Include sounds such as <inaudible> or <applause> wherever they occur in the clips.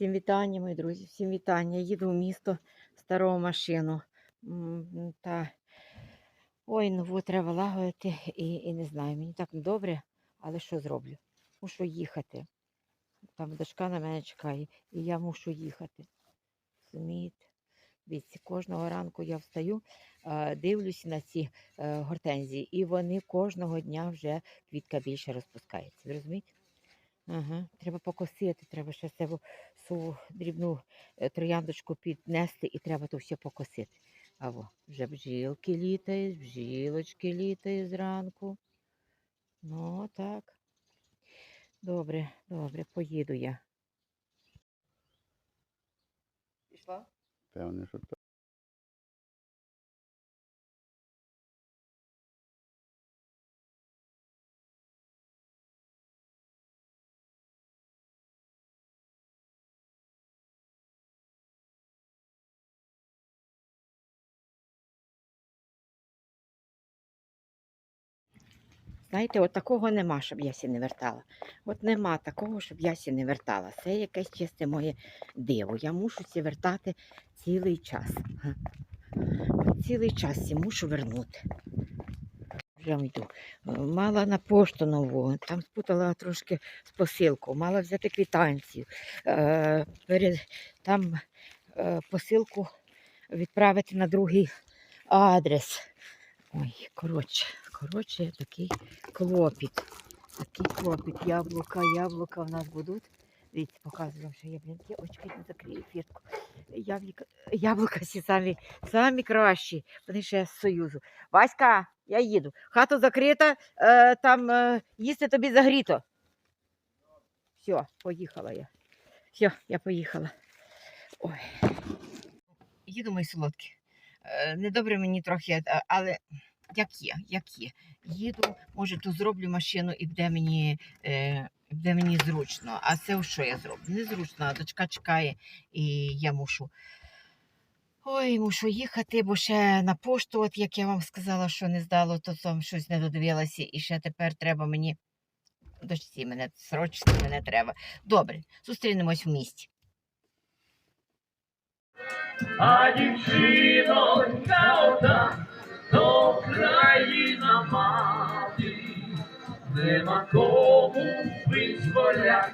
Всім вітання, мої друзі, всім вітання. Їду в місто стару машину. Та ой, нову треба лагодити і, і не знаю, мені так недобре, але що зроблю? Мушу їхати. Там дочка на мене чекає, і я мушу їхати. Дивіться, кожного ранку я встаю, дивлюся на ці е, гортензії, і вони кожного дня вже квітка більше розпускається. Ви розумієте? Ага, треба покосити, треба ще цю су дрібну е, трояндочку піднести і треба то все покосити. А во, вже бджілки літають, бджілочки літають зранку. Ну, так. Добре, добре, поїду я. Пішла? Певне, що так. Знаєте, от такого нема, щоб я сі не вертала. От нема такого, щоб я не вертала. Це якесь чисте моє диво. Я мушу сі вертати цілий час. Цілий час сі мушу вернути. Вже йду. Е, Мала на пошту нову, там спутала трошки з посилку, мала взяти квитанцію. Е, там е, посилку відправити на другий адрес. Ой, коротше, коротше, такий клопіт. Такий клопіт. Яблука, яблука в нас будуть. Дивіться, показую вам, що яблінки. Ой, чекайте, не закрию фіртку. Яблука, яблука всі самі, самі кращі. Вони ще з Союзу. Васька, я їду. Хата закрита, е, там е, їсти тобі загріто. Все, поїхала я. Все, я поїхала. Ой. Їду мої солодкі. Е, Недобре мені трохи, але як є, як є. Їду, може, то зроблю машину і буде мені, е, буде мені зручно. А це що я зроблю? Незручно, а дочка чекає, і я мушу. Ой, мушу їхати, бо ще на пошту, от як я вам сказала, що не здало, то там щось не додивилася, і ще тепер треба мені. Дочці, мене срочно мене треба. Добре, зустрінемось в місті. А дівчинонька одна, то країна мати, нема кому визволять,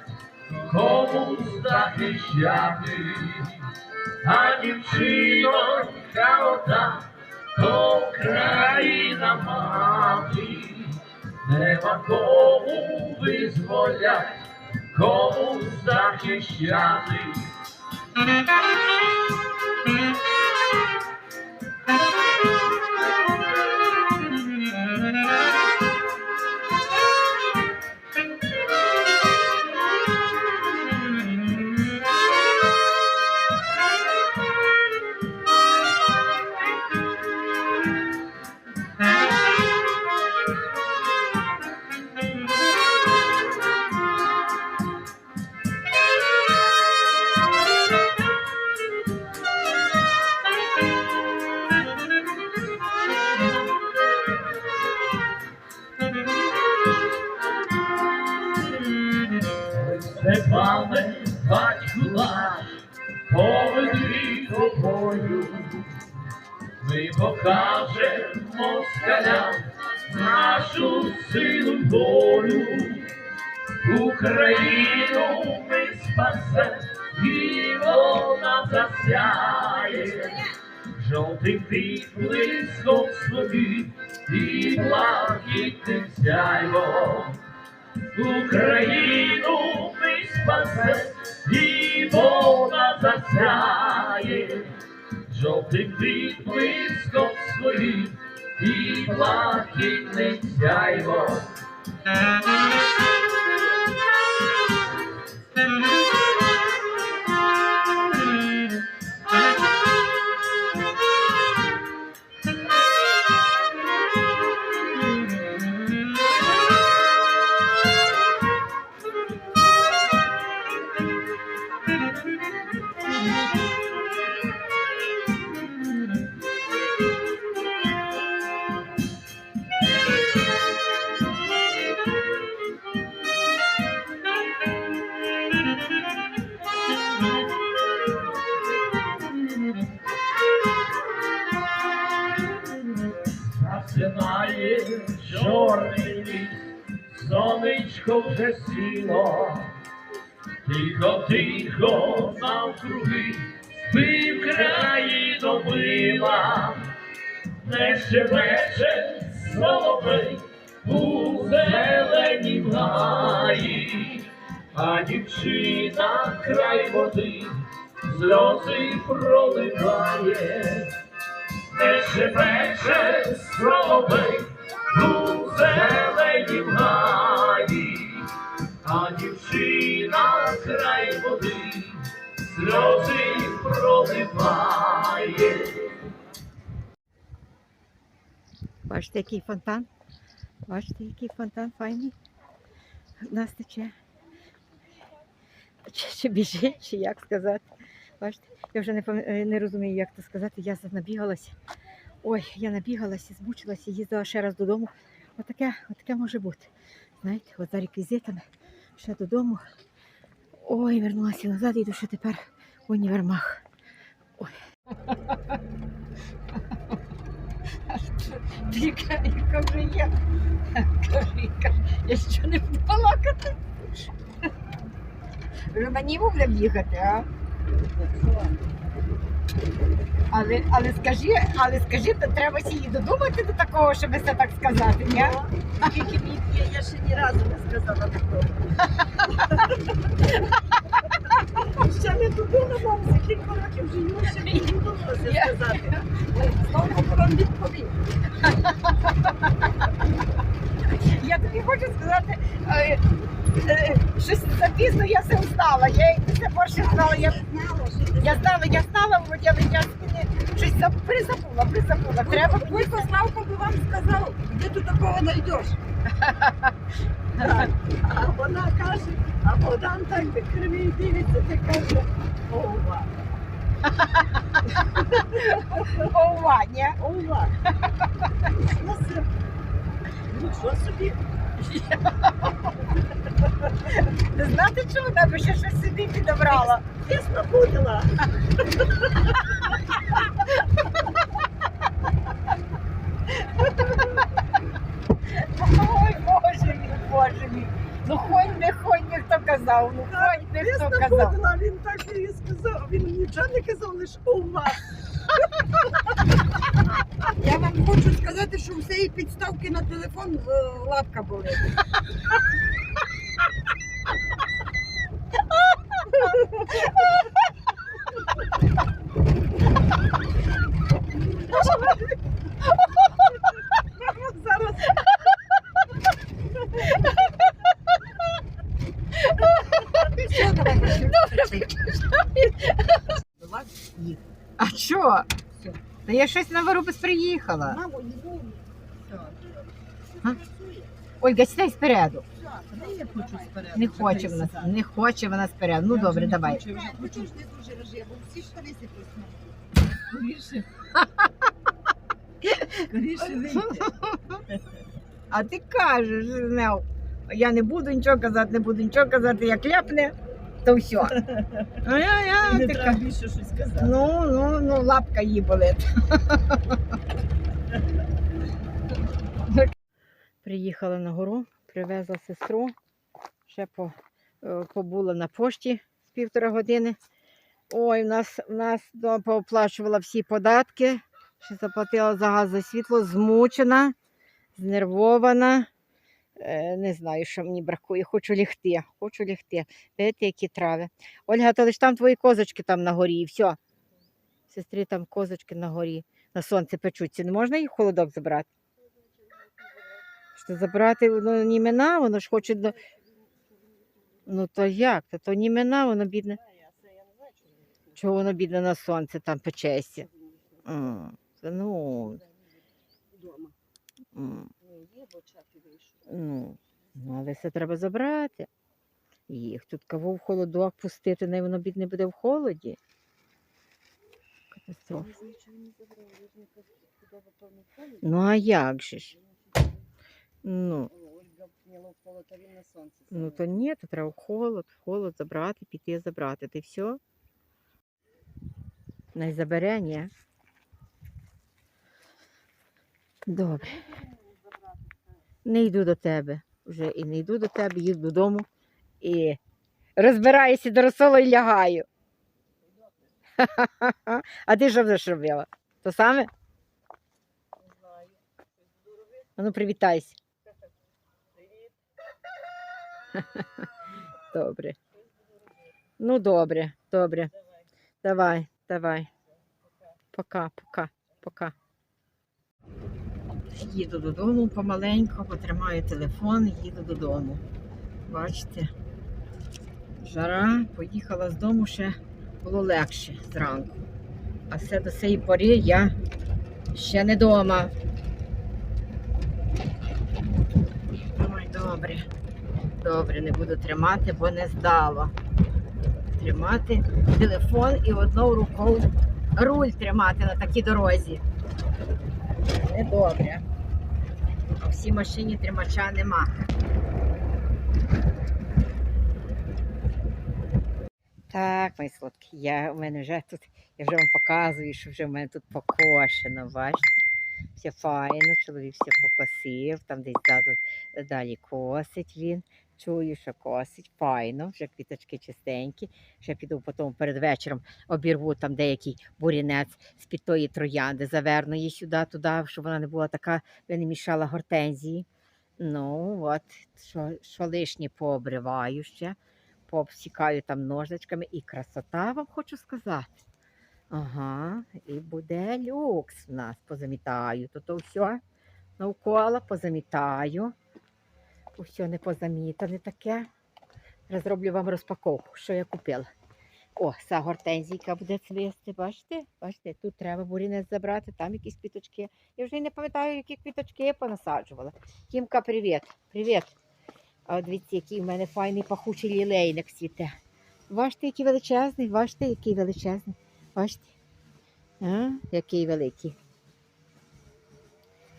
кому захищати, а дівчинонька одна, то країна мати, нема кому визволять, кому захищати. Степане, батьку наш, поведи тобою, ми покажемо москалям нашу силу волю, Україну ми спасем, і вона засяє, жовтим відблиском собі і блакитним сяйвом. Україну спасе, і вона засяє, жовтим відблиском своїм і блакитним сяйвом. Вже тихо, тихо, навкруги, спив країну мила, не щебече соловей у зеленім гаї, а дівчина край води сльози проливає, не щебече соловей у зеленім гаї, а дівчина край води сльози проливає. Бачите, який фонтан? Бачите, який фонтан файний. В нас тече. Чи, чи біжить, чи як сказати. Бачите, я вже не, е, не розумію, як це сказати. Я набігалася. Ой, я набігалася, збучилася, їздила ще раз додому. Отаке, отаке може бути. Знаєте, от за реквізитами ще додому. Ой, вернулася назад, іду ще тепер в універмах. Ой. Яка, яка вже. Кажи, кажи, я що не буду балакати. Вже на ній будемо їхати, а? Але, але скажи, але скажи, то треба її додумати до такого, щоб це так сказати, ні? Тільки мені я, ще ні разу не сказала такого. <laughs> Ще не додумала, за кілька років живу, ще не додумалася Я- сказати. Знову вам відповім. Я тобі хочу сказати, е, щось запізно я все встала. Я після борщу знала, я, знала, що я знала, я знала, я, мені щось заб- призабула, призабула. Треба Вуйко Славко би вам сказав, де ти такого знайдеш. <laughs> А вона каже, а Богдан так кривий дивиться, ти каже, ова, <laughs> ова, ні? ова. Ну, це, Нічого собі. <laughs> Не знати, що вона би ще щось собі підобрала. Тісно будила. Ой, боже мій, боже мій. Ну хоть не хоть не хто казав, ну хоть не хто Тісно казав. він так і сказав. Він нічого не казав, лише ова. Я вам хочу сказати, що у цієї підставки на телефон е, лапка болить. Зараз Все, давай, Давай, їх. А що? Все. Та я щось на вирубис приїхала. Все. Ольга, сідай спереду. Я хочу спереду. Не хоче вона, не хоче вона спереду. Ну добре, давай. хочу, вже хочу ж не дуже режи, бо всі штани сипуть. Скоріше. Скоріше вийти. А ти кажеш, Нел, я не буду нічого казати, не буду нічого казати, як ляпне, то все. А я, я, Не треба більше щось казати. Ну, ну, ну, лапка її болить. Приїхала на гору, привезла сестру, ще по, е, побула на пошті з півтора години. Ой, в нас, в нас пооплачувала всі податки, ще заплатила за газ за світло, змучена, знервована. Е, Не знаю, що мені бракує. Хочу лягти, хочу лягти. Видите, які трави. Ольга, то лиш там твої козочки там на горі, і все. Сестрі там козочки на горі, на сонце печуться. Не можна їх в холодок забрати? Що забрати воно німена, воно ж хоче до. Ну то як? То, то німена, воно бідне. Чого воно бідне на сонце там печеться? Ну, Вдома. Ну, є, бо чапі вийшов. ну, ну, але це треба забрати. Їх тут кого в холодок пустити, не воно бідне буде в холоді. Катастрофа. Ну а як же ж? Ну, ну то ні, то треба в холод, в холод забрати, піти забрати. Ти все? Не забере, ні. Добре. Не йду до тебе. Вже і не йду до тебе, їду додому і розбираюся до розсолу і лягаю. <laughs> А ти що будеш робила? То саме? А Ну, привітайся. Привіт. <laughs> Добре. Ну, добре, добре. Давай, давай. Пока, пока, пока. Їду додому помаленьку, потримаю телефон і їду додому. Бачите? Жара, поїхала з дому ще було легше зранку. А все до цієї пори я ще не вдома. Ой, добре. Добре, не буду тримати, бо не здало. Тримати телефон і одною рукою руль тримати на такій дорозі. Недобре. Всій машині тримача нема. Так, мої сладкі, я в мене вже тут, я вже вам показую, що вже в мене тут покошено, бачите? Все файно, чоловік все покосив, там десь далі косить він. Чую, що косить, файно, вже квіточки чистенькі. Ще піду потім перед вечором обірву там деякий бурінець з-під тої троянди, заверну її сюди, туди, щоб вона не була така, не мішала гортензії. Ну, от, що, що лишнє пообриваю ще, пообсікаю там ножничками і красота вам хочу сказати. Ага, і буде люкс в нас. Позамітаю. То то все навколо позамітаю. Усе не позамітане таке. Зараз зроблю вам розпаковку, що я купила. О, ця гортензійка буде цвісти, бачите? Бачите, тут треба бурінець забрати, там якісь квіточки. Я вже не пам'ятаю, які квіточки я понасаджувала. Кімка, привіт. Привіт. А от дивіться, який в мене файний пахучий лілейник цвіте. Бачите, який величезний, бачите, який величезний. Бачите? А? Який великий.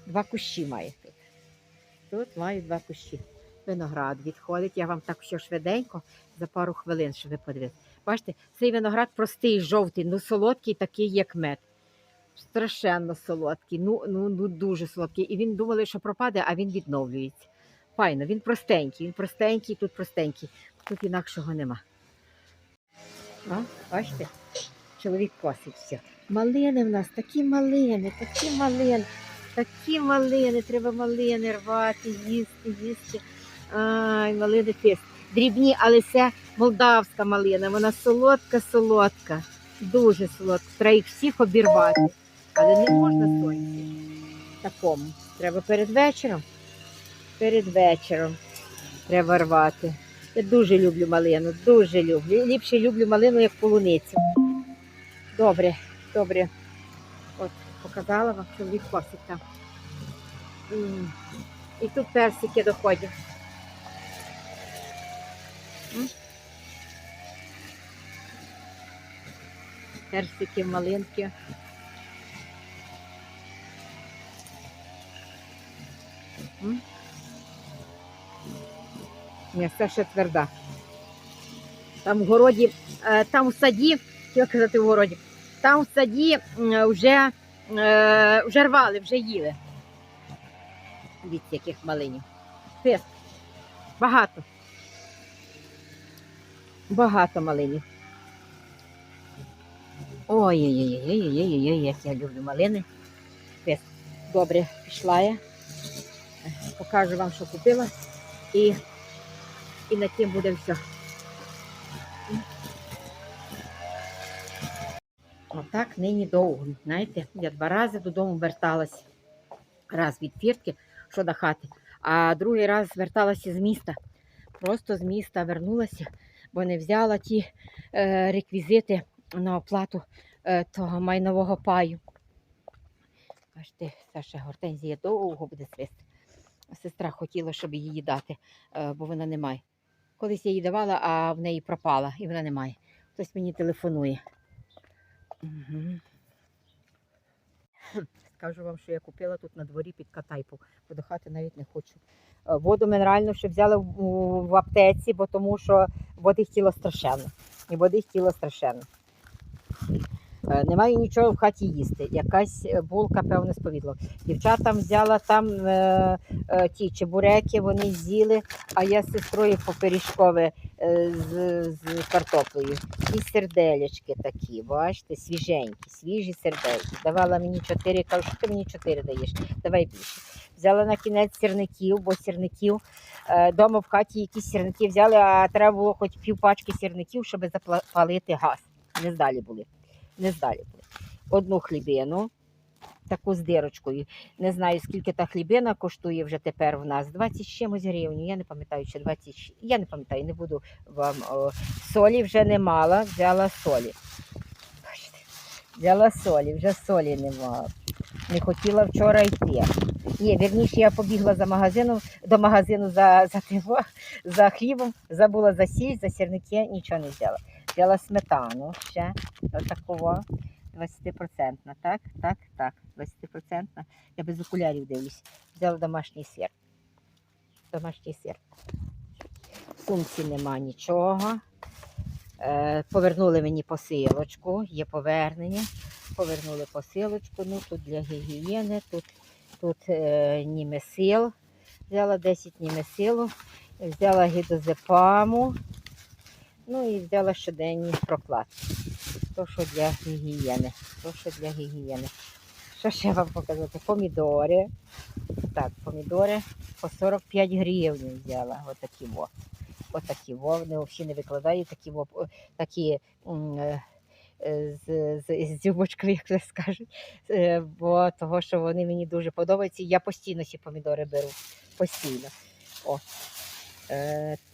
Два кущі має тут. Тут маю два кущі. Виноград відходить. Я вам так все швиденько за пару хвилин, щоб ви подивилися. Бачите, цей виноград простий, жовтий, ну солодкий, такий, як мед. Страшенно солодкий, ну, ну, ну дуже солодкий. І він думали, що пропаде, а він відновлюється. Файно, він простенький, він простенький, тут простенький. Тут інакшого нема. А, бачите? Чоловік косить все. Малини в нас, такі малини, такі малини, такі малини, треба малини рвати, їсти, їсти. Ай, малини тиск. Дрібні, але це молдавська малина. Вона солодка, солодка, дуже солодка. Треба їх всіх обірвати. Але не можна сонці такому. Треба перед вечором. Перед вечором треба рвати. Я дуже люблю малину, дуже люблю. Ліпше люблю малину, як полуницю. Добре, добре. От, показала вам, чоловік косить там. І тут персики доходять. Персики, малинки. Ні, це ще тверда. Там в городі, е, там в саді, як казати в городі, там в саді вже, вже рвали, вже їли. Від яких малинів. Фест. Багато. Багато малинів. Ой-ой-ой, як я люблю малини. Фест. Добре, пішла я. Покажу вам, що купила. І, і на тим буде все. Отак нині довго. Знаєте, я два рази додому верталася. Раз від фіртки, що до хати, а другий раз верталася з міста. Просто з міста вернулася, бо не взяла ті е, реквізити на оплату е, того майнового паю. Бачите, Саша гортензія довго буде цвісти. Сестра хотіла, щоб її дати, е, бо вона не має. Колись я їй давала, а в неї пропала, і вона не має. Хтось мені телефонує. Скажу вам, що я купила тут на дворі під катайпу, бо до хати навіть не хочу. Е, Воду мінеральну ще взяли в, в аптеці, бо тому що води хотіла страшенно. І води хотіла страшенно. Е, Немає нічого в хаті їсти. Якась е, булка, певно, з повідлом. Дівчатам взяла там е, е, ті чебуреки, вони з'їли, а я з сестрою по пиріжкове е, з, з картоплею. І серделечки такі, бачите, свіженькі, свіжі сердельки. Давала мені чотири, кажу, що ти мені чотири даєш, давай більше. Взяла на кінець сірників, бо сірників е, дома в хаті якісь сірники взяли, а треба було хоч пів пачки сірників, щоб запалити газ. Не здалі були. Не здалі. Одну хлібину, таку з дирочкою. Не знаю, скільки та хлібина коштує вже тепер в нас. 20 з чимось гривень. Я не пам'ятаю, чи 20. Я не пам'ятаю, не буду вам. О, солі вже не мала, взяла солі. Бачите, взяла солі, вже солі нема. Не хотіла вчора йти. Ні, вірніше, я побігла за магазином, до магазину за, за, тиво, за хлібом, забула за сіль, за сірники, нічого не взяла. Взяла сметану ще, отакого, 20%, так, так, так, 20%. Я без окулярів дивлюсь. Взяла домашній сир. Домашній сир. В сумці нема нічого. Е, повернули мені посилочку, є повернення. Повернули посилочку. Ну, тут для гігієни, тут, тут е, німесил. Взяла 10 німесилу, взяла гідозепаму, ну і взяла щоденні прокладки. То, що для гігієни. То, що для гігієни. Що ще вам показати? Помідори. Так, помідори по 45 гривень взяла. Отакі во. Отакі во. Вони взагалі не викладаю, такі во, такі е, е, з, з, з дзюбочкою, як це скажуть. Е, Бо того, що вони мені дуже подобаються. Я постійно ці помідори беру. Постійно. О.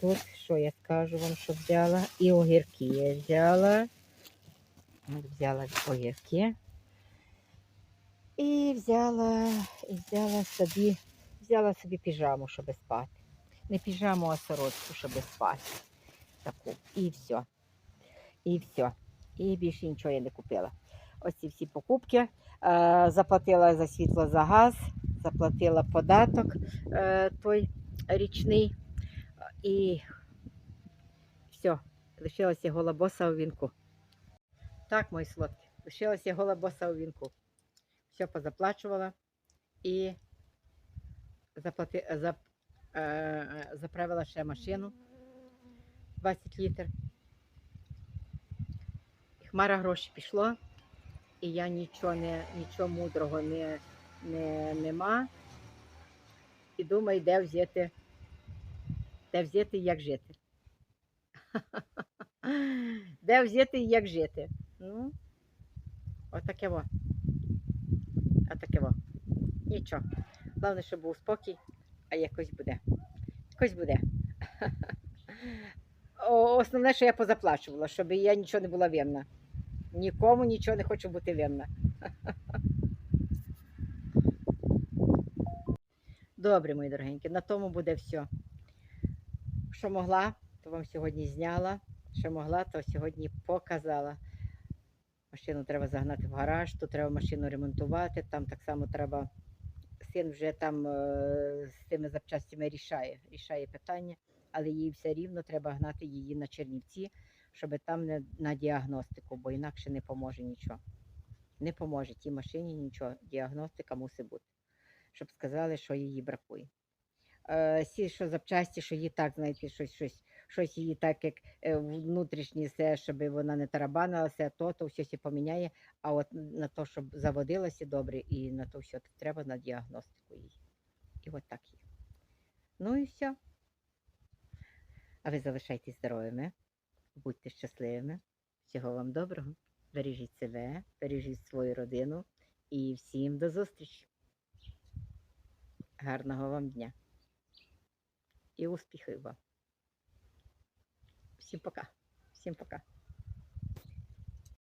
Тут, що я скажу вам, що взяла? І огірки я взяла. От Взяла огірки. І взяла, і взяла собі, взяла собі піжаму, щоб спати. Не піжаму, а сорочку, щоб спати. Таку. І все. І все. І більше нічого я не купила. Ось ці всі покупки. Е, заплатила за світло за газ, заплатила податок е, той річний. І все, лишилася голобоса у вінку. Так, мої солодкі, лишилася голобоса у вінку. Все позаплачувала і заплати, зап, е, заправила ще машину 20 літрів. І Хмара грошей пішло, і я нічого, не, нічого мудрого не, не, нема. І думаю, де взяти, де взяти і як жити. <laughs> Де взяти і як жити. Ну, отаке во. Отаке во. Нічого. Головне, щоб був спокій, а якось буде. Якось буде. <laughs> Основне, що я позаплачувала, щоб я нічого не була винна. Нікому нічого не хочу бути винна. <laughs> Добре, мої дорогенькі, на тому буде все. Що могла, то вам сьогодні зняла. Що могла, то сьогодні показала. Машину треба загнати в гараж, тут треба машину ремонтувати, там так само треба. Син вже там е, з тими запчастями рішає, рішає питання, але їй все рівно треба гнати її на Чернівці, щоб там не на діагностику, бо інакше не поможе нічого. Не поможе тій машині нічого. Діагностика мусить бути, щоб сказали, що її бракує. Е, всі, що запчасті, що їй так, знаєте, щось, щось, щось її так, як е, внутрішнє все, щоб вона не тарабанилася, то, то все сі поміняє. А от на те, щоб заводилася добре, і на то все треба на діагностику їй. І от так є. Ну і все. А ви залишайтесь здоровими, будьте щасливими. Всього вам доброго. Бережіть себе, бережіть свою родину і всім до зустрічі. Гарного вам дня і успіхів вам. Всім пока. Всім пока.